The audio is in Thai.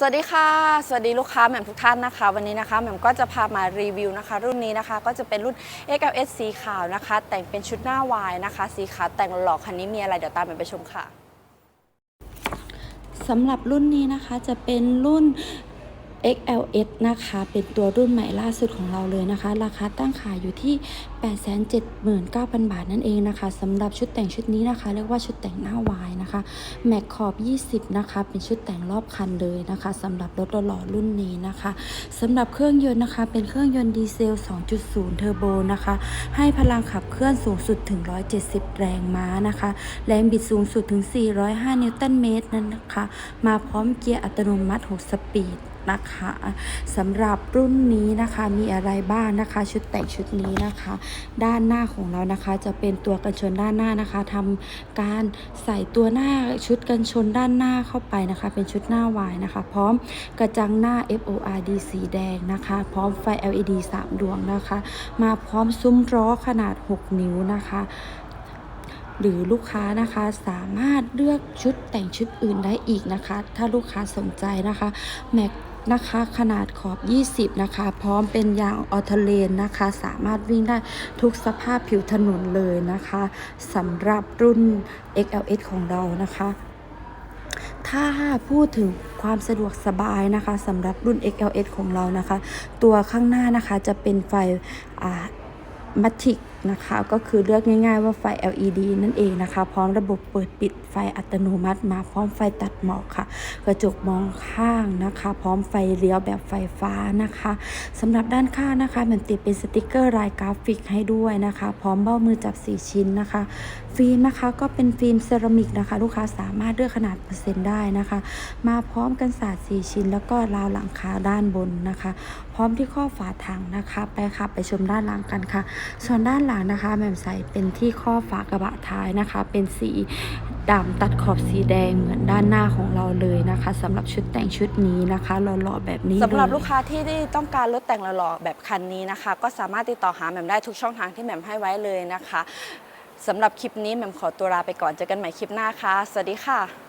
สวัสดีค่ะ สวัสดีลูกค้าแหม่มทุกท่านนะคะ วันนี้นะคะแหม่มก็จะพามารีวิวนะคะ รุ่นนี้นะคะก็จะเป็นรุ่น XLS สีขาวนะคะ แต่งเป็นชุดหน้าวายนะคะ สีขาวแต่งหล่อคันนี้มีอะไรเดี๋ยวตามแหม่มไปชมค่ะสำหรับรุ่นนี้นะคะจะเป็นรุ่น XLS นะคะ เป็นตัวรุ่นใหม่ล่าสุดของเราเลยนะคะ ราคาตั้งขายอยู่ที่ 879,000 บาทนั่นเองนะคะสำหรับชุดแต่งชุดนี้นะคะ เรียกว่าชุดแต่งหน้าวายนะคะแม็กขอบ 20 นะคะ เป็นชุดแต่งรอบคันเลยนะคะสำหรับรถหล่อรุ่นนี้นะคะสำหรับเครื่องยนต์นะคะ เป็นเครื่องยนต์ดีเซล 2.0 เทอร์โบนะคะ ให้พลังขับเคลื่อนสูงสุดถึง 170 แรงม้านะคะ แรงบิดสูงสุดถึง 405 นิวตันเมตรนั่นนะคะ มาพร้อมเกียร์อัตโนมัติ 6 สปีด นะคะสำหรับรุ่นนี้นะคะมีอะไรบ้างนะคะ ชุดแต่งชุดนี้นะคะ ด้านหน้าของเรานะคะ จะเป็นตัวกันชนด้านหน้านะคะทำการใส่ตัวหน้าชุดกันชนด้านหน้าเข้าไปนะคะ เป็นชุดหน้าวายนะคะ พร้อมกระจังหน้า FORD สีแดงนะคะ พร้อมไฟ LED 3 ดวงนะคะ มาพร้อมซุ้มล้อขนาด 6 นิ้วนะคะ หรือลูกค้านะคะสามารถเลือกชุดแต่งชุดอื่นได้อีกนะคะ ถ้าลูกค้าสนใจนะคะแม็กนะคะขนาดขอบ 20 นะคะ พร้อมเป็นยางออเทเลนนะคะ สามารถวิ่งได้ทุกสภาพผิวถนนเลยนะคะสำหรับรุ่น XLS ของเรานะคะ ถ้าพูดถึงความสะดวกสบายนะคะสำหรับรุ่น XLS ของเรานะคะ ตัวข้างหน้านะคะจะเป็นไฟอัติก นะคะ ก็คือเลือกง่ายๆว่าไฟ LED นั่นเองนะคะ พร้อมระบบเปิดปิดไฟอัตโนมัติ มาพร้อมไฟตัดหมอกค่ะ กระจกมองข้างนะคะ พร้อมไฟเลี้ยวแบบไฟฟ้านะคะสำหรับด้านข้างนะคะมันติดเป็นสติกเกอร์ลายกราฟิกให้ด้วยนะคะ พร้อมเบ้ามือจับ 4 ชิ้นนะคะ ฟิล์มนะคะก็เป็นฟิล์มเซรามิกนะคะ ลูกค้าสามารถเลือกขนาดเปอร์เซ็นต์ได้นะคะ มาพร้อมกันศาสตร์4ชิ้น แล้วก็ราวหลังคาด้านบนนะคะ พร้อมที่ข้อฝาถังนะคะ ไปค่ะไปชมด้านหลังกันค่ะ ส่วนด้านหลังนะคะแหม่มใส่เป็นที่ข้อฝากระบะท้ายนะคะ เป็นสีดำตัดขอบสีแดงเหมือนด้านหน้าของเราเลยนะคะสำหรับชุดแต่งชุดนี้นะคะหล่อๆแบบนี้สำหรับลูกค้าที่ต้องการรถแต่งหล่อๆแบบคันนี้นะคะ ก็สามารถติดต่อหาแหม่มได้ทุกช่องทางที่แหม่มให้ไว้เลยนะคะสำหรับคลิปนี้แหม่มขอตัวลาไปก่อนเจอกันใหม่คลิปหน้าค่ะ สวัสดีค่ะ